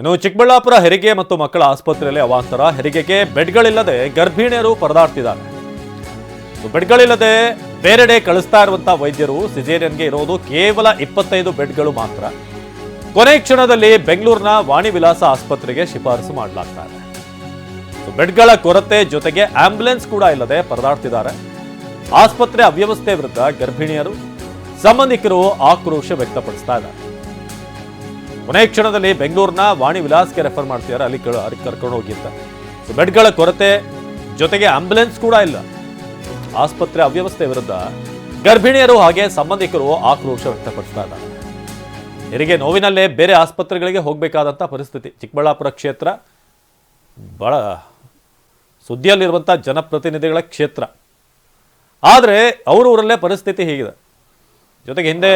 ಇನ್ನು ಚಿಕ್ಕಬಳ್ಳಾಪುರ ಹೆರಿಗೆ ಮತ್ತು ಮಕ್ಕಳ ಆಸ್ಪತ್ರೆಯಲ್ಲಿ ಅವಾಂತರ. ಹೆರಿಗೆಗೆ ಬೆಡ್ಗಳಿಲ್ಲದೆ ಗರ್ಭಿಣಿಯರು ಪರದಾಡ್ತಿದ್ದಾರೆ. ಬೆಡ್ಗಳಿಲ್ಲದೆ ಬೇರೆಡೆ ಕಳಿಸ್ತಾ ಇರುವಂತಹ ವೈದ್ಯರು ಸಿಜೇರಿಯನ್ಗೆ ಇರೋದು ಕೇವಲ ಇಪ್ಪತ್ತೈದು ಬೆಡ್ಗಳು ಮಾತ್ರ. ಕೊನೆ ಕ್ಷಣದಲ್ಲಿ ಬೆಂಗಳೂರಿನ ವಾಣಿ ವಿಲಾಸ ಆಸ್ಪತ್ರೆಗೆ ಶಿಫಾರಸು ಮಾಡಲಾಗ್ತಾ ಇದೆ ಬೆಡ್ಗಳ ಕೊರತೆ ಜೊತೆಗೆ ಆಂಬ್ಯುಲೆನ್ಸ್ ಕೂಡ ಇಲ್ಲದೆ ಪರದಾಡ್ತಿದ್ದಾರೆ. ಆಸ್ಪತ್ರೆ ಅವ್ಯವಸ್ಥೆ ವಿರುದ್ಧ ಗರ್ಭಿಣಿಯರು, ಸಂಬಂಧಿಕರು ಆಕ್ರೋಶ ವ್ಯಕ್ತಪಡಿಸ್ತಾ ಇದ್ದಾರೆ. ಕೊನೆ ಕ್ಷಣದಲ್ಲಿ ಬೆಂಗಳೂರಿನ ವಾಣಿ ವಿಲಾಸ್ಗೆ ರೆಫರ್ ಮಾಡ್ತಿದ್ದಾರೆ. ಅಲ್ಲಿ ಕರ್ಕೊಂಡು ಹೋಗಿ ಅಂತ. ಸೊ ಬೆಡ್ಗಳ ಕೊರತೆ ಜೊತೆಗೆ ಆಂಬ್ಯುಲೆನ್ಸ್ ಕೂಡ ಇಲ್ಲ. ಆಸ್ಪತ್ರೆ ಅವ್ಯವಸ್ಥೆ ವಿರುದ್ಧ ಗರ್ಭಿಣಿಯರು ಹಾಗೆ ಸಂಬಂಧಿಕರು ಆಕ್ರೋಶ ವ್ಯಕ್ತಪಡಿಸ್ತಾ ಇದ್ದಾರೆ. ಹೆರಿಗೆ ನೋವಿನಲ್ಲೇ ಬೇರೆ ಆಸ್ಪತ್ರೆಗಳಿಗೆ ಹೋಗಬೇಕಾದಂಥ ಪರಿಸ್ಥಿತಿ. ಚಿಕ್ಕಬಳ್ಳಾಪುರ ಕ್ಷೇತ್ರ ಬಹಳ ಸುದ್ದಿಯಲ್ಲಿರುವಂಥ ಜನಪ್ರತಿನಿಧಿಗಳ ಕ್ಷೇತ್ರ. ಆದರೆ ಅವರೂರಲ್ಲೇ ಪರಿಸ್ಥಿತಿ ಹೀಗಿದೆ. ಜೊತೆಗೆ ಹಿಂದೆ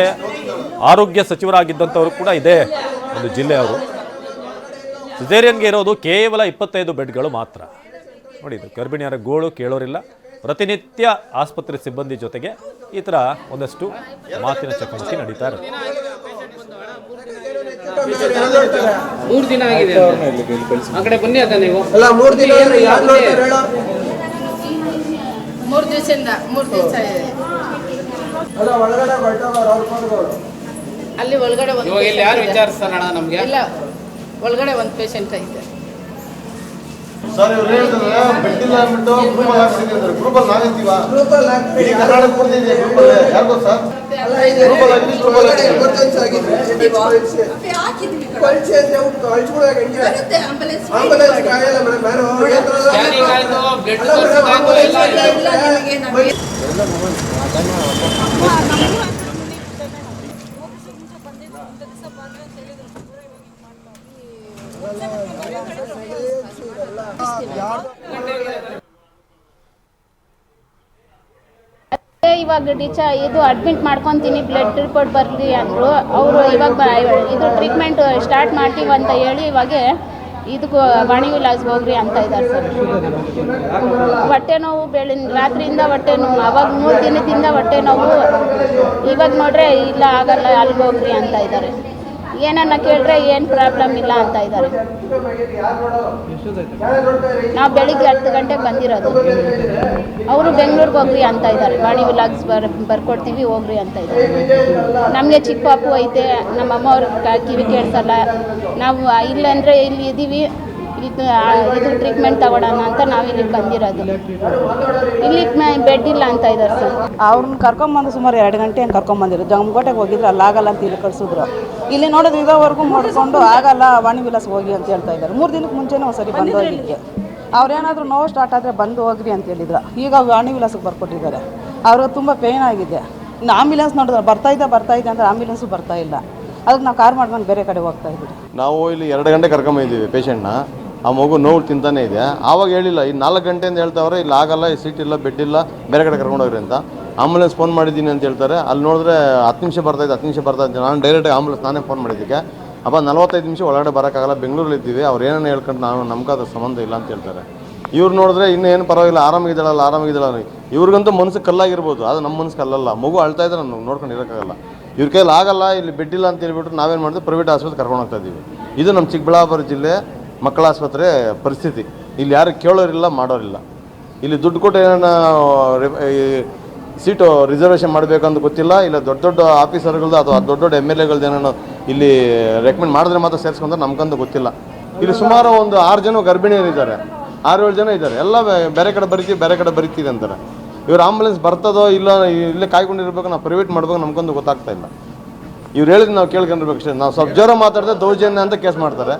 ಆರೋಗ್ಯ ಸಚಿವರಾಗಿದ್ದಂಥವರು ಕೂಡ ಇದೇ. ಒಂದು ಜಿಲ್ಲೆ ಜಿಲ್ಲೆಯವರು ಸಿಸೇರಿಯನ್ಗೆ ಇರೋದು ಕೇವಲ ಇಪ್ಪತ್ತೈದು ಬೆಡ್ಗಳು ಮಾತ್ರ. ನೋಡಿ ಇದು ಗರ್ಭಿಣಿಯರ ಗೋಳು ಕೇಳೋರಿಲ್ಲ. ಪ್ರತಿನಿತ್ಯ ಆಸ್ಪತ್ರೆ ಸಿಬ್ಬಂದಿ ಜೊತೆಗೆ ಈ ಥರ ಒಂದಷ್ಟು ಮಾತಿನ ಚಕಮಕಿ ನಡೀತಾ ಇರುತ್ತೆ. ಮೂರು ದಿನ ಆಗಿದೆ ಆ ಕಡೆ ಬನ್ನಿ ಅದ ನೀವು. ಅಲ್ಲ ಮೂರ್ ದಿನ ದಿವಸದಿಂದ ಮೂರು ದಿವಸ ಇದೆ. ಅಲ್ಲ ಒಳಗಡೆ ಹೊರಟೋಗೋರು ಅವ್ರ ಫೋನ್ಗಳು ಅಲ್ಲಿ ಒಳಗಡೆ ಒಂದು ಇವಾಗ ಇಲ್ಲಿ ಯಾರು ನಮಗೆ? ಇಲ್ಲ ಒಳಗಡೆ ಒಂದು ಪೇಷಂಟ್ ಇದೆ. ಸರ್ ಇವ್ರು ಹೇಳಿದ್ರೆ ಬೆಡ್ಡಿಲ್ಲ ಅಂದ್ಬಿಟ್ಟು ಗ್ರೂಪಲ್ಲಿ ಗ್ರೂಪಲ್ಲಿ ಗ್ರೂಪಲ್ಲಿ ಕರ್ನಾಟಕ ಗ್ರೂಪಲ್ಲಿ ಯಾರಿಗೂ ಸರ್? ಅಲ್ಲ ಇದು ಗ್ರೂಪಲ್ಲಿ ಹಾಕಿ ಗ್ರೂಪಲ್ಲಿ ಹಾಕಿ ಎಮರ್ಜೆನ್ಸಿ ಆಗಿದೆ ಕಳ್ಸಿ ಅಂದ್ರೆ ಹೆಂಗೆ ಆಂಬುಲೆನ್ಸ್ ಕಾಯಲ್ಲ ಮೇಡಮ್. ಯಾರು ಸ್ಕ್ಯಾನಿಂಗ್ ಆಯ್ತು ಬ್ಲಡ್ ತೋರಿಸಿದಾಯ್ತು ಎಲ್ಲ ಆಯ್ತು. ಇವಾಗ ಟೀಚ ಇದು ಅಡ್ಮಿಟ್ ಮಾಡ್ಕೊತೀನಿ ಬ್ಲಡ್ ರಿಪೋರ್ಟ್ ಬರಲಿ ಅಂದರು. ಅವರು ಇವಾಗ ಇದು ಟ್ರೀಟ್ಮೆಂಟ್ ಸ್ಟಾರ್ಟ್ ಮಾಡ್ತೀವಿ ಅಂತ ಹೇಳಿ ಇವಾಗ ಇದಕ್ಕೂ ವಾಣಿ ವಿಲಾಸ್ ಹೋಗ್ರಿ ಅಂತ ಇದ್ದಾರೆ ಸರ್. ಹೊಟ್ಟೆ ನೋವು ಬೆಳಿನ ರಾತ್ರಿಯಿಂದ ಹೊಟ್ಟೆ ನೋವು, ಅವಾಗ ಮೂರು ದಿನದಿಂದ ಹೊಟ್ಟೆ ನೋವು. ಇವಾಗ ನೋಡ್ರೆ ಇಲ್ಲ, ಆಗಲ್ಲ ಅಲ್ಲಿಗೆ ಹೋಗ್ರಿ ಅಂತ ಇದ್ದಾರೆ ಏನನ್ನ ಕೇಳಿದ್ರೆ ಏನು ಪ್ರಾಬ್ಲಮ್ ಇಲ್ಲ ಅಂತ ಇದ್ದಾರೆ. ನಾವು ಬೆಳಿಗ್ಗೆ ಹತ್ತು ಗಂಟೆಗೆ ಬಂದಿರೋದು. ಅವರು ಬೆಂಗಳೂರಿಗೆ ಹೋಗ್ರಿ ಅಂತ ಇದ್ದಾರೆ. ವಾಣಿ ವಿಲಾಗ್ಸ್ ಬರ್, ಬರ್ಕೊಡ್ತೀವಿ, ಹೋಗ್ರಿ ಅಂತ ಇದ್ದಾರೆ. ನಮಗೆ ಚಿಕ್ಕ ಪಾಪು ಐತೆ ನಮ್ಮ ಅವ್ರಿಗೆ ಕಿವಿ ಕೇಳಿಸಲ್ಲ. ನಾವು ಇಲ್ಲಂದ್ರೆ ಇಲ್ಲಿ ಇದ್ದೀವಿ ಇದು ಇದು ಟ್ರೀಟ್ಮೆಂಟ್ ತಗೊಳ್ಳೋಣ ಅಂತ ನಾವು ಇಲ್ಲಿಗೆ ಬಂದಿರೋದು. ಇಲ್ಲಿ ಬೆಡ್ ಇಲ್ಲ ಅಂತ ಇದ್ದಾರೆ ಸರ್. ಅವ್ರನ್ನ ಕರ್ಕೊಂಬಂದು ಸುಮಾರು ಎರಡು ಗಂಟೆ ಹಂಗೆ ಕರ್ಕೊಂಬಂದಿರು ಜಂಗೋಟೆಗೆ ಹೋಗಿದ್ರು ಅಲ್ಲಿ ಆಗಲ್ಲ ಅಂತ ಇಲ್ಲಿ ಕಳಿಸಿದ್ರು. ಇಲ್ಲಿ ನೋಡಿದ್ರೆ ಇರೋವರೆಗೂ ನೋಡಿಕೊಂಡು ಆಗಲ್ಲ ವಾಣಿ ವಿಲಾಸ್ ಹೋಗಿ ಅಂತ ಹೇಳ್ತಾ ಇದ್ದಾರೆ. ಮೂರು ದಿನಕ್ಕೆ ಮುಂಚೆನೇ ಒಂದ್ಸರಿ ಬಂದು ಹೋಗಿದ್ದೆ ಅವ್ರೇನಾದರೂ ನೋವು ಸ್ಟಾರ್ಟ್ ಆದರೆ ಬಂದು ಹೋಗ್ರಿ ಅಂತ ಹೇಳಿದ್ರು. ಈಗ ವಾಣಿ ವಿಲಾಸಕ್ಕೆ ಬರ್ಕೊಟ್ಟಿದ್ದಾರೆ. ಅವರು ತುಂಬ ಪೇಯ್ನ್ ಆಗಿದೆ. ಇನ್ನು ಆಂಬ್ಯುಲೆನ್ಸ್ ನೋಡಿದ್ರೆ ಬರ್ತಾ ಇದ್ದ ಬರ್ತಾ ಇದೆ ಅಂದರೆ ಆಂಬ್ಯುಲೆನ್ಸು ಬರ್ತಾ ಇಲ್ಲ. ಅದಕ್ಕೆ ನಾವು ಕಾರ್ ಮಾಡ್ಕೊಂಡು ಬೇರೆ ಕಡೆ ಹೋಗ್ತಾ ಇದ್ದೀವಿ. ನಾವು ಇಲ್ಲಿ ಎರಡು ಗಂಟೆ ಕರ್ಕೊಂಬಂದಿದ್ದೀವಿ ಪೇಷಂಟ್ನ ಆ ಮಗು ನೋವು ತಿಂತಾನೆ ಇದೆ. ಆವಾಗ ಹೇಳಿಲ್ಲ ಈ ನಾಲ್ಕು ಗಂಟೆಯಿಂದ ಹೇಳ್ತಾವ್ರೆ, ಇಲ್ಲಿ ಆಗಲ್ಲ, ಈ ಸೀಟ್ ಇಲ್ಲ, ಬೆಡ್ ಇಲ್ಲ, ಬೇರೆ ಕಡೆ ಕರ್ಕೊಂಡೋಗ್ರಿ ಅಂತ. ಆಂಬುಲೆನ್ಸ್ ಫೋನ್ ಮಾಡಿದ್ದೀನಿ ಅಂತ ಹೇಳ್ತಾರೆ. ಅಲ್ಲಿ ನೋಡಿದ್ರೆ ಹತ್ತು ನಿಮಿಷ ಬರ್ತಾಯಿದೆ ಹತ್ತು ನಿಮಿಷ ಬರ್ತಾ ಇದ್ದೆ ನಾನು ಡೈರೆಕ್ಟಾಗಿ ಆಂಬುಲೆನ್ಸ್ ನಾನೇ ಫೋನ್ ಮಾಡಿದ್ದಕ್ಕೆ. ಅಪ್ಪ, ನಲ್ವತ್ತೈದು ನಿಮಿಷ ಒಳಗಡೆ ಬರೋಕ್ಕಾಗಲ್ಲ, ಬೆಂಗಳೂರಲ್ಲಿ ಇದ್ದೀವಿ, ಅವ್ರು ಏನೇನು ಹೇಳ್ಕೊಂಡು ನಾವು ನಮ್ಗೆ ಅದ್ರ ಸಂಬಂಧ ಇಲ್ಲ ಅಂತ ಹೇಳ್ತಾರೆ. ಇವ್ರು ನೋಡಿದ್ರೆ ಇನ್ನೂ ಏನು ಪರವಾಗಿಲ್ಲ, ಆರಾಮಾಗಿದ್ದಾಳಲ್ಲ ಆರಾಮಾಗಿದ್ದಾಳಲ್ಲ ಇವ್ರಿಗಂತೂ ಮನಸ್ಸು ಕಲ್ಲಾಗಿರ್ಬೋದು, ಅದು ನಮ್ಮ ಮನಸ್ಸು ಕಲ್ಲಲ್ಲ. ಮಗು ಅಳ್ತಾ ಇದ್ರೆ ನಾನು ನೋಡ್ಕೊಂಡು ಇರೋಕ್ಕಾಗಲ್ಲ. ಇವ್ರ ಕೈಲಿ ಆಗಲ್ಲ, ಇಲ್ಲಿ ಬೆಡ್ ಇಲ್ಲ ಅಂತ ಹೇಳ್ಬಿಟ್ಟು ನಾವೇನು ಮಾಡಿದ್ವಿ ಪ್ರೈವೇಟ್ ಆಸ್ಪತ್ರೆ ಕರ್ಕೊಂಡು ಹೋಗ್ತಾ ಇದ್ದೀವಿ. ಇದು ನಮ್ಮ ಚಿಕ್ಕಬಳ್ಳಾಪುರ ಜಿಲ್ಲೆ ಮಕ್ಕಳ ಆಸ್ಪತ್ರೆ ಪರಿಸ್ಥಿತಿ. ಇಲ್ಲಿ ಯಾರು ಕೇಳೋರಿಲ್ಲ, ಮಾಡೋರಿಲ್ಲ. ಇಲ್ಲಿ ದುಡ್ಡು ಕೊಟ್ಟು ಏನಾನ ಸೀಟು ರಿಸರ್ವೇಷನ್ ಮಾಡಬೇಕಂತ ಗೊತ್ತಿಲ್ಲ, ಇಲ್ಲ ದೊಡ್ಡ ದೊಡ್ಡ ಆಫೀಸರ್ಗಳದ್ದು ಅಥವಾ ದೊಡ್ಡ ದೊಡ್ಡ ಎಂ ಎಲ್ ಎಗಳ್ದು ಏನಾನ ಇಲ್ಲಿ ರೆಕಮೆಂಡ್ ಮಾಡಿದ್ರೆ ಮಾತ್ರ ಸೇರಿಸ್ಕೊಂಡ್ರೆ ನಮ್ಗಂತೂ ಗೊತ್ತಿಲ್ಲ. ಇಲ್ಲಿ ಸುಮಾರು ಒಂದು ಆರು ಜನ ಗರ್ಭಿಣಿಯರಿದ್ದಾರೆ ಆರು ಏಳು ಜನ ಇದ್ದಾರೆ. ಎಲ್ಲ ಬೇರೆ ಕಡೆ ಬರಿತೀವಿ, ಬೇರೆ ಕಡೆ ಬರಿತೀವಿ ಅಂತಾರೆ. ಇವ್ರು ಆಂಬುಲೆನ್ಸ್ ಬರ್ತದೋ ಇಲ್ಲ ಇಲ್ಲೇ ಕಾಯ್ಕೊಂಡಿರ್ಬೇಕು, ನಾವು ಪ್ರೈವೇಟ್ ಮಾಡ್ಬೇಕು ನಮ್ಗೊಂದು ಗೊತ್ತಾಗ್ತಾ ಇಲ್ಲ. ಇವ್ರು ಹೇಳಿದ್ರೆ ನಾವು ಕೇಳ್ಕೊಂಡಿರ್ಬೇಕು ಅಷ್ಟೇ. ನಾವು ಸ್ವಲ್ಪ ಜ್ವರ ಮಾತಾಡಿದ್ರೆ ದೌರ್ಜನ್ಯ ಅಂತ ಕೇಸ್ ಮಾಡ್ತಾರೆ.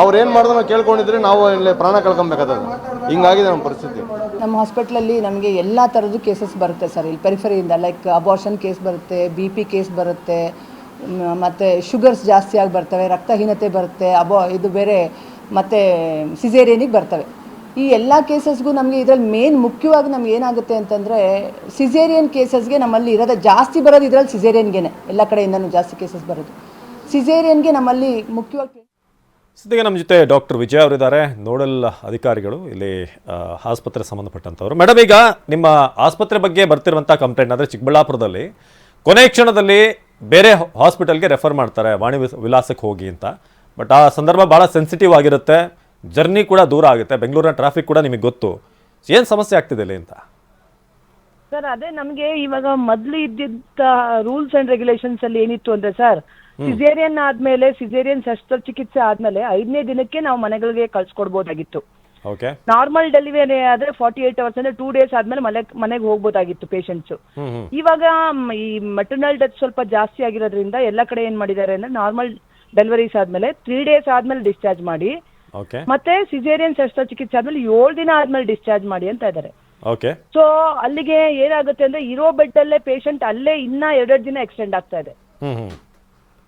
ಅವ್ರು ಏನು ಮಾಡಿದ್ರು ನಾವು ಕೇಳ್ಕೊಂಡಿದ್ರೆ, ನಾವು ಇಲ್ಲಿ ಪ್ರಾಣ ಕಳ್ಕೊಬೇಕಾದ್ರೆ ಹಿಂಗಾಗಿದೆ ನಮ್ಮ ಪರಿಸ್ಥಿತಿ. ನಮ್ಮ ಹಾಸ್ಪಿಟ್ಲಲ್ಲಿ ನಮಗೆ ಎಲ್ಲ ಥರದ್ದು ಕೇಸಸ್ ಬರುತ್ತೆ ಸರ್. ಇಲ್ಲಿ ಪೆರಿಫರಿಯಿಂದ ಲೈಕ್ ಅಬಾರ್ಷನ್ ಕೇಸ್ ಬರುತ್ತೆ ಬಿ ಪಿ ಕೇಸ್ ಬರುತ್ತೆ ಮತ್ತು ಶುಗರ್ಸ್ ಜಾಸ್ತಿ ಆಗಿ ಬರ್ತವೆ, ರಕ್ತಹೀನತೆ ಬರುತ್ತೆ, ಅಬೋ, ಇದು ಬೇರೆ, ಮತ್ತು ಸಿಸೇರಿಯನಿಗೆ ಬರ್ತವೆ. ಈ ಎಲ್ಲ ಕೇಸಸ್ಗೂ ನಮಗೆ ಇದರಲ್ಲಿ ಮೇನ್ ಮುಖ್ಯವಾಗಿ ನಮ್ಗೆ ಏನಾಗುತ್ತೆ ಅಂತಂದರೆ ಸಿಸೇರಿಯನ್ ಕೇಸಸ್ಗೆ ನಮ್ಮಲ್ಲಿ ಇರೋದು ಜಾಸ್ತಿ ಬರೋದು ಇದರಲ್ಲಿ ಸಿಸೇರಿಯನ್ಗೆ ಎಲ್ಲ ಕಡೆಯಿಂದನೂ ಜಾಸ್ತಿ ಕೇಸಸ್ ಬರೋದು. ಸಿಸೇರಿಯನ್ಗೆ ನಮ್ಮಲ್ಲಿ ಮುಖ್ಯವಾಗಿ ಸದ್ಯಕ್ಕೆ ನಮ್ಮ ಜೊತೆ ಡಾಕ್ಟರ್ ವಿಜಯ್ ಅವರಿದ್ದಾರೆ. ನೋಡಲ್ ಅಧಿಕಾರಿಗಳು, ಇಲ್ಲಿ ಆಸ್ಪತ್ರೆ ಸಂಬಂಧಪಟ್ಟಂಥವ್ರು ಮೇಡಮ್, ಈಗ ನಿಮ್ಮ ಆಸ್ಪತ್ರೆ ಬಗ್ಗೆ ಬರ್ತಿರುವಂಥ ಕಂಪ್ಲೇಂಟ್ ಅಂದರೆ ಚಿಕ್ಕಬಳ್ಳಾಪುರದಲ್ಲಿ ಕೊನೆ ಕ್ಷಣದಲ್ಲಿ ಬೇರೆ ಹಾಸ್ಪಿಟಲ್ಗೆ ರೆಫರ್ ಮಾಡ್ತಾರೆ, ವಾಣಿ ವಿಲಾಸಕ್ಕೆ ಹೋಗಿ ಅಂತ. ಬಟ್ ಆ ಸಂದರ್ಭ ಭಾಳ ಸೆನ್ಸಿಟಿವ್ ಆಗಿರುತ್ತೆ. ಜರ್ನಿ ಕೂಡ ದೂರ ಆಗುತ್ತೆ. ಬೆಂಗಳೂರಿನ ಟ್ರಾಫಿಕ್ ಕೂಡ ನಿಮಗೆ ಗೊತ್ತು. ಏನು ಸಮಸ್ಯೆ ಆಗ್ತಿದೆ ಇಲ್ಲಿ ಅಂತ? ಸರ್ ಅದೇ ನಮಗೆ ಇವಾಗ ಮೊದಲು ಇದ್ದಿದ್ದ ರೂಲ್ಸ್ ಅಂಡ್ ರೆಗ್ಯುಲೇಷನ್ಸ್ ಅಲ್ಲಿ ಏನಿತ್ತು ಅಂದ್ರೆ ಸರ್ ಸಿಜೇರಿಯನ್ ಆದ್ಮೇಲೆ ಸಿಜೇರಿಯನ್ ಶಸ್ತ್ರಚಿಕಿತ್ಸೆ ಆದ್ಮೇಲೆ ಐದನೇ ದಿನಕ್ಕೆ ನಾವು ಮನೆಗಳಿಗೆ ಕಳ್ಸಿಕೊಡ್ಬೋದಾಗಿತ್ತು. ನಾರ್ಮಲ್ ಡೆಲಿವರಿ ಆದ್ರೆ ಫಾರ್ಟಿ ಏಟ್ ಅವರ್ಸ್ ಅಂದ್ರೆ ಟೂ ಡೇಸ್ ಆದ್ಮೇಲೆ ಮನೆ ಮನೆಗೆ ಹೋಗ್ಬೋದಾಗಿತ್ತು ಪೇಷಂಟ್ಸ್ ಇವಾಗ ಈ ಮೆಟರ್ನಲ್ ಡೆತ್ ಸ್ವಲ್ಪ ಜಾಸ್ತಿ ಆಗಿರೋದ್ರಿಂದ ಎಲ್ಲ ಕಡೆ ಏನ್ ಮಾಡಿದ್ದಾರೆ ಅಂದ್ರೆ ನಾರ್ಮಲ್ ಡೆಲಿವರೀಸ್ ಆದ್ಮೇಲೆ ತ್ರೀ ಡೇಸ್ ಆದ್ಮೇಲೆ ಡಿಸ್ಚಾರ್ಜ್ ಮಾಡಿ ಓಕೆ ಮತ್ತೆ ಸಿಜೇರಿಯನ್ ಶಸ್ತ್ರಚಿಕಿತ್ಸೆ ಆದ್ಮೇಲೆ ಏಳು ದಿನ ಆದ್ಮೇಲೆ ಡಿಸ್ಚಾರ್ಜ್ ಮಾಡಿ ಅಂತ ಇದ್ದಾರೆ ಓಕೆ ಸೊ ಅಲ್ಲಿಗೆ ಏನಾಗುತ್ತೆ ಅಂದ್ರೆ ಇರೋ ಬೆಡ್ ಅಲ್ಲೇ ಪೇಷಂಟ್ ಅಲ್ಲೇ ಇನ್ನ ಎರಡೆರಡು ದಿನ ಎಕ್ಸ್ಟೆಂಡ್ ಆಗ್ತಾ ಇದೆ.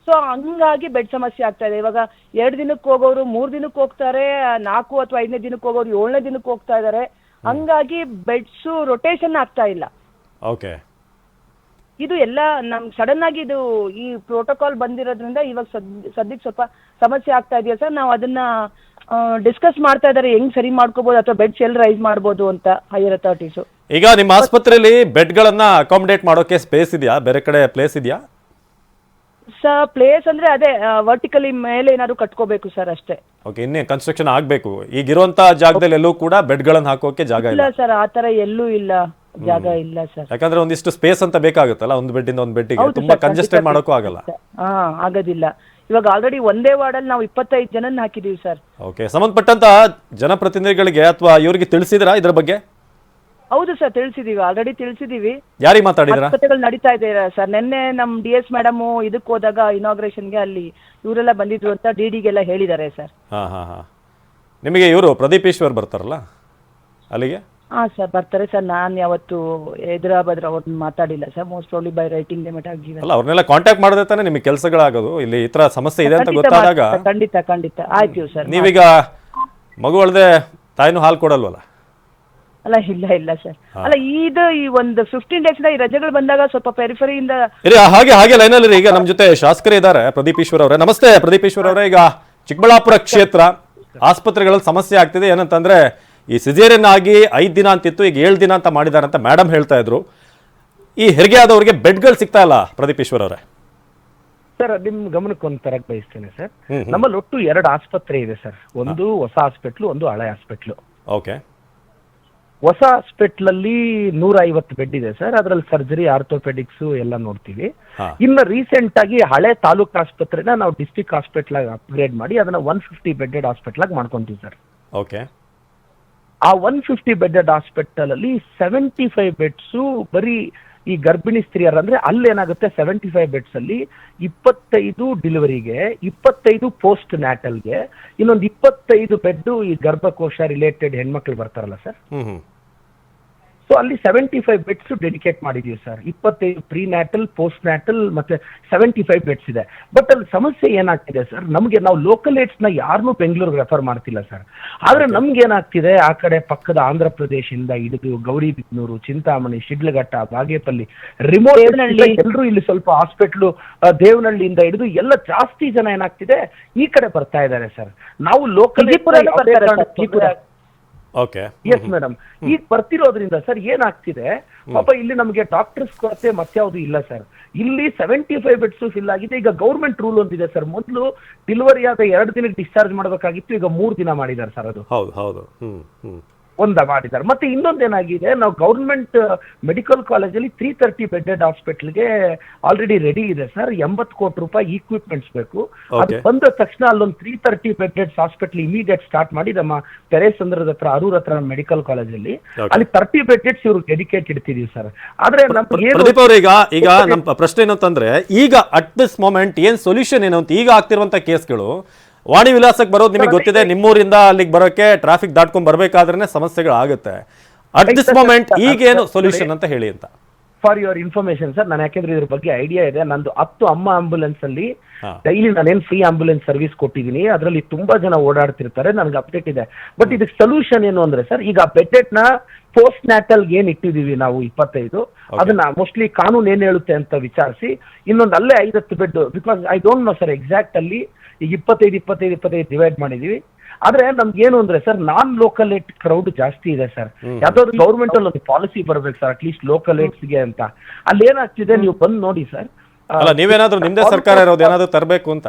ಸೊ ಹಂಗಾಗಿ ಬೆಡ್ ಸಮಸ್ಯೆ ಆಗ್ತಾ ಇದೆ. ಇವಾಗ ಎರಡು ದಿನಕ್ಕೆ ಹೋಗೋರು ಮೂರ್ ದಿನಕ್ಕೆ ಹೋಗ್ತಾರೆ ನಾಲ್ಕು ಅಥವಾ ಐದನೇ ದಿನಕ್ಕೆ ಹೋಗೋರು ಏಳನೇ ದಿನಕ್ಕೆ ಹೋಗ್ತಾ ಇದ್ದಾರೆ ಹಂಗಾಗಿ ಬೆಡ್ಸು ರೊಟೇಷನ್ ಆಗ್ತಾ ಇಲ್ಲ. ಓಕೆ ಇದು ಎಲ್ಲ ನಮ್ ಸಡನ್ ಆಗಿ ಇದು ಈ ಪ್ರೋಟೋಕಾಲ್ ಬಂದಿರೋದ್ರಿಂದ ಇವಾಗ ಸದ್ ಸದ್ಯಕ್ಕೆ ಸ್ವಲ್ಪ ಸಮಸ್ಯೆ ಆಗ್ತಾ ಇದೆಯಾ ಸರ್? ನಾವು ಅದನ್ನ ಡಿಸ್ಕಸ್ ಮಾಡ್ತಾ ಇದ್ದಾರೆ ಹೆಂಗ್ ಸರಿ ಮಾಡ್ಕೋಬಹುದು ಅಥವಾ ಬೆಡ್ಸ್ ಎಲ್ಲಿ ರೈಸ್ ಮಾಡ್ಬೋದು ಅಂತ ಹೈಯರ್ ಅಥಾರಿಟೀಸು ಈಗ ನಿಮ್ಮ ಆಸ್ಪತ್ರೆಯಲ್ಲಿ ಬೆಡ್ ಗಳನ್ನ ಅಕಾಮಿಡೇಟ್ ಮಾಡೋಕೆ ಸ್ಪೇಸ್ ಇದೆಯಾ? ಬೇರೆ ಕಡೆ ಪ್ಲೇಸ್ ಇದೆಯಾ? ಸರ್ ಪ್ಲೇಸ್ ಅಂದ್ರೆ ಅದೇ ವರ್ಟಿಕಲಿ ಮೇಲೆ ಏನಾದ್ರು ಕಟ್ಕೋಬೇಕು ಸರ್ ಅಷ್ಟೇ. ಓಕೆ ಇನ್ನೇ ಕನ್ಸ್ಟ್ರಕ್ಷನ್ ಆಗಬೇಕು. ಈಗಿರುವಂತ ಜಾಗದಲ್ಲಿ ಎಲ್ಲೂ ಕೂಡ ಬೆಡ್ಗಳನ್ನು ಹಾಕೋಕೆ ಜಾಗ ಇಲ್ಲ ಇಲ್ಲ. ಸರ್ ಆ ತರ ಎಲ್ಲೂ ಇಲ್ಲ. ಜಾಗ ಇಲ್ಲ ಸರ್. ಯಾಕಂದ್ರೆ ಒಂದಿಷ್ಟು ಸ್ಪೇಸ್ ಅಂತ ಬೇಕಾಗುತ್ತಲ್ಲ ಒಂದು ಬೆಡ್ ಇಂದ ಒಂದು ಬೆಡ್ಗೆ. ತುಂಬಾ ಕಂಜೆಸ್ಟೆಡ್ ಮಾಡೋಕ್ಕೂ ಆಗಲ್ಲ. ಹಾ ಆಗೋದಿಲ್ಲ. ಇವಾಗ ಆಲ್ರೆಡಿ ಒಂದೇ ವಾರ್ಡಲ್ಲಿ ನಾವು ಇಪ್ಪತ್ತೈದು ಜನನ್ನ ಹಾಕಿದೀವಿ ಸರ್. ಓಕೆ ಸಂಬಂಧಪಟ್ಟಂತ ಜನಪ್ರತಿನಿಧಿಗಳಿಗೆ ಅಥವಾ ಇವರಿಗೆ ತಿಳಿಸಿದ್ರಾ ಇದ್ರ ಬಗ್ಗೆ? ಹೌದು ಸರ್ ತಿಳಿಸಿದೀವಿ ಆಲ್ರೆಡಿ ತಿಳಿಸಿದೀವಿ. ಯಾರಿಗೆ ಮಾತಾಡಿದ್ರ? ಮಾತುಕತೆಗಳು ನಡೀತಾ ಇದೆ ಸರ್. ನಿನ್ನೆ ನಮ್ ಡಿ ಎಸ್ ಮೇಡಮ್ ಇದಕ್ಕೆ ಹೋದಾಗ ಇನಾಗ್ರೇಷನ್ಗೆ ಅಲ್ಲಿ ಇವರೆಲ್ಲ ಬಂದಿದ್ರು ಅಂತ ಡಿ ಡಿಗೆಲ್ಲ ಹೇಳಿದ್ದಾರೆ ಸರ್. ಹಾ ಹಾ ಹಾ. ನಿಮಗೆ ಇವರು ಪ್ರದೀಪ್ ಈಶ್ವರ್ ಬರ್ತಾರಲ್ಲ ಅಲ್ಲಿಗೆ? ಹಾ ಸರ್ ಬರ್ತಾರೆ ಸರ್ ನಾನು ಯಾವತ್ತು ಹೈದರಾಬಾದ್ ಅವ್ರನ್ನ ಮಾತಾಡಿಲ್ಲ sir most probably by writing limit ಆಗಿವೆ ಅಲ್ಲ ಅವ್ರನ್ನೆಲ್ಲ ಕಾಂಟ್ಯಾಕ್ಟ್ ಮಾಡಿದ್ರೆ ತಾನೇ ನಿಮಗೆ ಕೆಲಸಗಳಾಗೋದು. ಇಲ್ಲಿ ಈ ತರ ಸಮಸ್ಯೆ ಇದೆ ಅಂತ ಗೊತ್ತಾದಾಗ ಖಂಡಿತ ಖಂಡಿತ. ಆಯ್ತು ಸರ್ ನೀವೀಗ ಮಗು ಅಳದೆ ತಾಯಿನೂ ಹಾಲು ಕೊಡಲ್ವಲ್ಲ? ಅಲ್ಲ ಇಲ್ಲ ಇಲ್ಲ ಸರ್ ಅಲ್ಲ ಇದು ಈ ಒಂದು ಫಿಫ್ಟೀನ್ ಡೇಸ್ ಈ ರಜೆಗಳು ಬಂದಾಗ ಸ್ವಲ್ಪ ಪೆರಿಫರಿಯಿಂದ ಇರಿ ಹಾಗೆ ಹಾಗೆ ಲೈನಲ್ಲಿ ಈಗ ನಮ್ಮ ಜೊತೆ ಶಾಸಕರು ಇದ್ದಾರೆ ಪ್ರದೀಪ್ ಈಶ್ವರ್ ಅವರೇ. ನಮಸ್ತೆ ಪ್ರದೀಪ್ ಈಶ್ವರ್ ಅವರೇ. ಈಗ ಚಿಕ್ಕಬಳ್ಳಾಪುರ ಕ್ಷೇತ್ರ ಆಸ್ಪತ್ರೆಗಳಲ್ಲಿ ಸಮಸ್ಯೆ ಆಗ್ತಿದೆ. ಏನಂತಂದ್ರೆ ಈ ಸಿಜೇರಿಯನ್ ಆಗಿ ಐದು ದಿನ ಅಂತಿತ್ತು ಈಗ ಏಳು ದಿನ ಅಂತ ಮಾಡಿದ್ದಾರೆ ಅಂತ ಮೇಡಮ್ ಹೇಳ್ತಾ ಇದ್ರು. ಈ ಹೆರಿಗೆ ಆದವರಿಗೆ ಬೆಡ್ಗಳು ಸಿಗ್ತಾ ಇಲ್ಲ ಪ್ರದೀಪ್ ಈಶ್ವರ್ ಅವರೇ. ಸರ್ ನಿಮ್ ಗಮನಕ್ಕೆ ಒಂದು ತರಕ್ ಬಯಸ್ತೇನೆ ಸರ್. ನಮ್ಮಲ್ಲಿ ಒಟ್ಟು ಎರಡು ಆಸ್ಪತ್ರೆ ಇದೆ ಸರ್. ಒಂದು ಹೊಸ ಹಾಸ್ಪಿಟ್ಲು ಒಂದು ಹಳೆ ಹಾಸ್ಪಿಟ್ಲು. ಓಕೆ. ಹೊಸ ಹಾಸ್ಪಿಟ್ಲ್ ಅಲ್ಲಿ ನೂರ ಐವತ್ತು ಬೆಡ್ ಇದೆ ಸರ್. ಅದರಲ್ಲಿ ಸರ್ಜರಿ ಆರ್ಥೋಪೆಡಿಕ್ಸ್ ಎಲ್ಲ ನೋಡ್ತೀವಿ. ಇನ್ನು ರೀಸೆಂಟ್ ಆಗಿ ಹಳೆ ತಾಲೂಕ್ ಆಸ್ಪತ್ರೆನ ನಾವು ಡಿಸ್ಟಿಕ್ ಹಾಸ್ಪಿಟ್ಲ್ ಆಗಿ ಅಪ್ಗ್ರೇಡ್ ಮಾಡಿ ಅದನ್ನ ಒನ್ ಫಿಫ್ಟಿ ಬೆಡ್ಡೆಡ್ ಹಾಸ್ಪಿಟ್ಲ್ ಆಗಿ ಮಾಡ್ಕೊಂತೀವಿ ಸರ್. ಓಕೆ. ಆ ಒನ್ ಫಿಫ್ಟಿ ಬೆಡ್ಡೆಡ್ ಹಾಸ್ಪಿಟಲ್ ಅಲ್ಲಿ ಸೆವೆಂಟಿ ಫೈವ್ ಬೆಡ್ಸು ಬರೀ ಈ ಗರ್ಭಿಣಿ ಸ್ತ್ರೀಯರ್ ಅಂದ್ರೆ ಅಲ್ಲಿ ಏನಾಗುತ್ತೆ ಸೆವೆಂಟಿ ಫೈವ್ ಬೆಡ್ಸ್ ಅಲ್ಲಿ ಇಪ್ಪತ್ತೈದು ಡಿಲಿವರಿಗೆ ಇಪ್ಪತ್ತೈದು ಪೋಸ್ಟ್ ನ್ಯಾಟಲ್ಗೆ ಇನ್ನೊಂದು ಇಪ್ಪತ್ತೈದು ಬೆಡ್ ಈ ಗರ್ಭಕೋಶ ರಿಲೇಟೆಡ್ ಹೆಣ್ಮಕ್ಳು ಬರ್ತಾರಲ್ಲ ಸರ್? ಸೊ ಅಲ್ಲಿ ಸೆವೆಂಟಿ ಫೈವ್ ಬೆಡ್ಸ್ ಡೆಡಿಕೇಟ್ ಮಾಡಿದೀವಿ ಸರ್ ಇಪ್ಪತ್ತೈದು ಪ್ರೀ ನ್ಯಾಟಲ್ ಪೋಸ್ಟ್ ನ್ಯಾಟಲ್ ಮತ್ತೆ ಸೆವೆಂಟಿ ಫೈವ್ ಬೆಡ್ಸ್ ಇದೆ. ಬಟ್ ಅಲ್ಲಿ ಸಮಸ್ಯೆ ಏನಾಗ್ತಿದೆ ಸರ್ ನಮಗೆ ನಾವು ಲೋಕಲ್ನ ಯಾರನ್ನೂ ಬೆಂಗಳೂರಿಗೆ ರೆಫರ್ ಮಾಡ್ತಿಲ್ಲ ಸರ್ ಆದರೆ ನಮ್ಗೆ ಏನಾಗ್ತಿದೆ ಆ ಕಡೆ ಪಕ್ಕದ ಆಂಧ್ರ ಪ್ರದೇಶದಿಂದ ಹಿಡಿದು ಗೌರಿಬಿದ್ನೂರು ಚಿಂತಾಮಣಿ ಶಿಡ್ಲಘಟ್ಟ ಬಾಗೇಪಲ್ಲಿ ರಿಮೋಟ್ ಎಲ್ಲರೂ ಇಲ್ಲಿ ಸ್ವಲ್ಪ ಹಾಸ್ಪಿಟ್ಲು ದೇವನಹಳ್ಳಿಯಿಂದ ಹಿಡಿದು ಎಲ್ಲ ಜಾಸ್ತಿ ಜನ ಏನಾಗ್ತಿದೆ ಈ ಕಡೆ ಬರ್ತಾ ಇದ್ದಾರೆ ಸರ್ ನಾವು ಲೋಕಲ್ ಎಸ್ ಮೇಡಮ್ ಈಗ ಬರ್ತಿರೋದ್ರಿಂದ ಸರ್ ಏನಾಗ್ತಿದೆ? ಪಾಪ ಇಲ್ಲಿ ನಮಗೆ ಡಾಕ್ಟರ್ಸ್ ಕೊರತೆ ಮತ್ಯಾವುದು ಇಲ್ಲ ಸರ್ ಇಲ್ಲಿ ಸೆವೆಂಟಿ ಫೈವ್ ಬೆಡ್ಸ್ ಫಿಲ್ ಆಗಿದೆ. ಈಗ ಗೌರ್ಮೆಂಟ್ ರೂಲ್ ಒಂದಿದೆ ಸರ್ ಮೊದಲು ಡೆಲಿವರಿ ಆದ ಎರಡು ದಿನಕ್ಕೆ ಡಿಸ್ಚಾರ್ಜ್ ಮಾಡಬೇಕಾಗಿತ್ತು. ಈಗ ಮೂರು ದಿನ ಮಾಡಿದ್ದಾರೆ ಸರ್ ಅದು. ಹೌದು ಹೌದು. ಹ್ಮ್ ಹ್ಮ್. ಒಂದ ಮಾಡಿದ್ದಾರೆ. ಮತ್ತೆ ಇನ್ನೊಂದೇನಾಗಿದೆ ನಾವು ಗೌರ್ಮೆಂಟ್ ಮೆಡಿಕಲ್ ಕಾಲೇಜಲ್ಲಿ ತ್ರೀ ತರ್ಟಿ ಬೆಡ್ಡೆಡ್ ಹಾಸ್ಪಿಟಲ್ಗೆ ಆಲ್ರೆಡಿ ರೆಡಿ ಇದೆ ಸರ್. ಎಂಬತ್ತು ಕೋಟಿ ರೂಪಾಯಿ ಇಕ್ವಿಪ್ಮೆಂಟ್ಸ್ ಬೇಕು. ಅದು ಬಂದ ತಕ್ಷಣ ಅಲ್ಲೊಂದು three thirty bedded hospital immediate start ಮಾಡಿ ನಮ್ಮ ತೆರೇಸಂದ್ರದ ಹತ್ರ ಅರೂರ್ ಹತ್ರ ಮೆಡಿಕಲ್ ಕಾಲೇಜಲ್ಲಿ. ಅಲ್ಲಿ. ತರ್ಟಿ ಬೆಡ್ಡೆಡ್ಸ್ ಇವ್ರು ಡೆಡಿಕೇಟ್ ಇಡ್ತಿದೀವಿ ಸರ್. ಆದ್ರೆ ಏನು- ಪ್ರದೀಪ್ ಅವ್ರೆ ಈಗ ಈಗ ನಮ್ಮ ಪ್ರಶ್ನೆ ಏನಂತಂದ್ರೆ ಈಗ ಅಟ್ ದಿಸ್ ಮೊಮೆಂಟ್ ಏನ್ ಸೊಲ್ಯೂಷನ್ ಏನು ಅಂತ ಈಗ ಆಗ್ತಿರುವಂತ ಕೇಸ್ಗಳು ವಾಣಿ ವಿಲಾಸಕ್ಕೆ ಬರೋದು ನಿಮಗೆ ಗೊತ್ತಿದೆ. ನಿಮ್ಮೂರಿಂದ ಅಲ್ಲಿಗೆ ಬರೋಕೆ ಟ್ರಾಫಿಕ್ ದಾಟ್ಕೊಂಡ್ ಬರ್ಬೇಕಾದ್ರೆ ಸಮಸ್ಯೆಗಳಾಗುತ್ತೆ ಅಟ್ ದಿಸ್ ಮೊಮೆಂಟ್ ಈಗೇನು ಸೊಲ್ಯೂಷನ್ ಅಂತ ಹೇಳಿ ಅಂತ. ಫಾರ್ ಯುವರ್ ಇನ್ಫಾರ್ಮೇಶನ್ ಸರ್ ನಾನು ಯಾಕೆಂದ್ರೆ ಇದ್ರ ಬಗ್ಗೆ ಐಡಿಯಾ ಇದೆ. ನಂದು ಹತ್ತು ಅಮ್ಮ ಆಂಬುಲೆನ್ಸ್ ಅಲ್ಲಿ. ಡೈಲಿ ನಾನೇನು ಫ್ರೀ ಆಂಬುಲೆನ್ಸ್ ಸರ್ವಿಸ್ ಕೊಟ್ಟಿದ್ದೀನಿ. ಅದರಲ್ಲಿ ತುಂಬಾ ಜನ ಓಡಾಡ್ತಿರ್ತಾರೆ. ನನಗೆ ಅಪ್ಡೇಟ್ ಇದೆ. ಬಟ್ ಇದಕ್ಕೆ ಸೊಲ್ಯೂಷನ್ ಏನು ಅಂದ್ರೆ ಸರ್ ಈಗ ಬೆಡ್ಡೆಡ್ನ ಪೋಸ್ಟ್ ನ್ಯಾಟಲ್ ಏನ್ ಇಟ್ಟಿದೀವಿ ನಾವು ಇಪ್ಪತ್ತೈದು. ಅದನ್ನ ಮೋಸ್ಟ್ಲಿ ಕಾನೂನು ಏನ್ ಹೇಳುತ್ತೆ ಅಂತ ವಿಚಾರಿಸಿ ಇನ್ನೊಂದು ಅಲ್ಲೇ ಐದತ್ತು bed because I don't know sir exact ಅಲ್ಲಿ ಈಗ ಇಪ್ಪತ್ತೈದು ಇಪ್ಪತ್ತೈದು ಇಪ್ಪತ್ತೈದು ಡಿವೈಡ್ ಮಾಡಿದೀವಿ. ಆದ್ರೆ ನಮ್ಗೆ ಏನು ಅಂದ್ರೆ sir non local at crowd ಜಾಸ್ತಿ ಇದೆ ಸರ್ ಯಾವ್ದಾದ್ರು ಗೌರ್ಮೆಂಟ್ ಅಲ್ಲಿ ಒಂದು ಪಾಲಿಸಿ ಬರ್ಬೇಕು ಸರ್ ಅಟ್ಲೀಸ್ಟ್ ಲೋಕಲ್ಗೆ ಅಂತ. ಅಲ್ಲಿ ಏನಾಗ್ತಿದೆ ನೀವು ಬಂದು ನೋಡಿ ಸರ್ ಅಲ್ಲ ನೀವೇನಾದ್ರೂ ನಿಮ್ದೇ ಸರ್ಕಾರ ಇರೋದು ಏನಾದ್ರೂ ತರಬೇಕು ಅಂತ?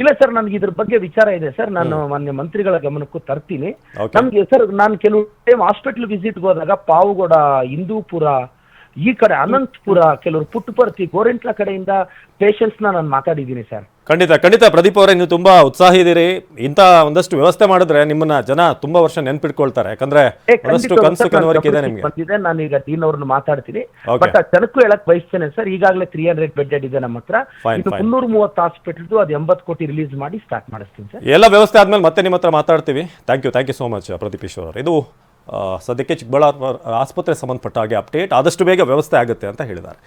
ಇಲ್ಲ ಸರ್ ನನಗೆ ಇದ್ರ ಬಗ್ಗೆ ವಿಚಾರ ಇದೆ ಸರ್. ನಾನು ಮಾನ್ಯ ಮಂತ್ರಿಗಳ ಗಮನಕ್ಕೂ ತರ್ತೀನಿ. ನಮ್ಗೆ ಸರ್ ನಾನು ಕೆಲವು ಟೈಮ್ ಹಾಸ್ಪಿಟಲ್ ವಿಸಿಟ್ ಹೋದಾಗ ಪಾವಗೋಡ ಹಿಂದೂಪುರ ಈ ಕಡೆ ಅನಂತಪುರ ಕೆಲವರು ಪುಟ್ಟಪರ್ತಿ ಗೋರೆಂಟ್ಲ ಕಡೆಯಿಂದ ಪೇಷಂಟ್ಸ್ನ ನಾನು ಮಾತಾಡಿದ್ದೀನಿ ಸರ್. ಖಂಡಿತ ಖಂಡಿತ ಪ್ರದೀಪ್ ಅವರೇ ನೀವು ತುಂಬಾ ಉತ್ಸಾಹ ಇದ್ದೀರಿ. ಇಂತ ಒಂದಷ್ಟು ವ್ಯವಸ್ಥೆ ಮಾಡಿದ್ರೆ ನಿಮ್ಮನ್ನ ಜನ ತುಂಬಾ ವರ್ಷ ನೆನ್ಪಿಟ್ಕೊಳ್ತಾರೆ. ಯಾಕಂದ್ರೆ ಒಂದಷ್ಟು ಕನಸು ಕನವರಿಕೆ ಇದೆ ನಿಮಗೆ. ಬಂದಿದೆ ನಾನು ಈಗ ಟೀನ್ ಅವ್ರನ್ನ ಮಾತಾಡ್ತೀನಿ. ಬಟ್ ಜನಕ್ಕೂ ಹೇಳಕ್ ಬಯಸ್ತೇನೆ ಸರ್ ಈಗಾಗಲೇ ತ್ರೀ ಹಂಡ್ರೆಡ್ ಬೆಡ್ ಇದೆ ನಮ್ಮ ಹತ್ರ. ಇದು. ಮುನ್ನೂರ ಮೂವತ್ತು ಹಾಸ್ಪಿಟಲ್ದು ಅದು ಎಂಬತ್ತು ಕೋಟಿ ರಿಲೀಸ್ ಮಾಡಿ ಸ್ಟಾರ್ಟ್ ಮಾಡಿಸ್ತೀನಿ ಸರ್. ಎಲ್ಲ ವ್ಯವಸ್ಥೆ ಆದ್ಮೇಲೆ ಮತ್ತೆ ನಿಮ್ಮ ಹತ್ರ ಮಾತಾಡ್ತೀವಿ. Thank you thank you so much Pradeep Eshwar ಇದು ಸದ್ಯಕ್ಕೆ ಚಿಕ್ಕಬಳ್ಳಾಪುರ ಆಸ್ಪತ್ರೆ ಸಂಬಂಧಪಟ್ಟ ಹಾಗೆ ಅಪ್ಡೇಟ್ ಆದಷ್ಟು ಬೇಗ ವ್ಯವಸ್ಥೆ ಆಗುತ್ತೆ ಅಂತ ಹೇಳಿದ್ದಾರೆ.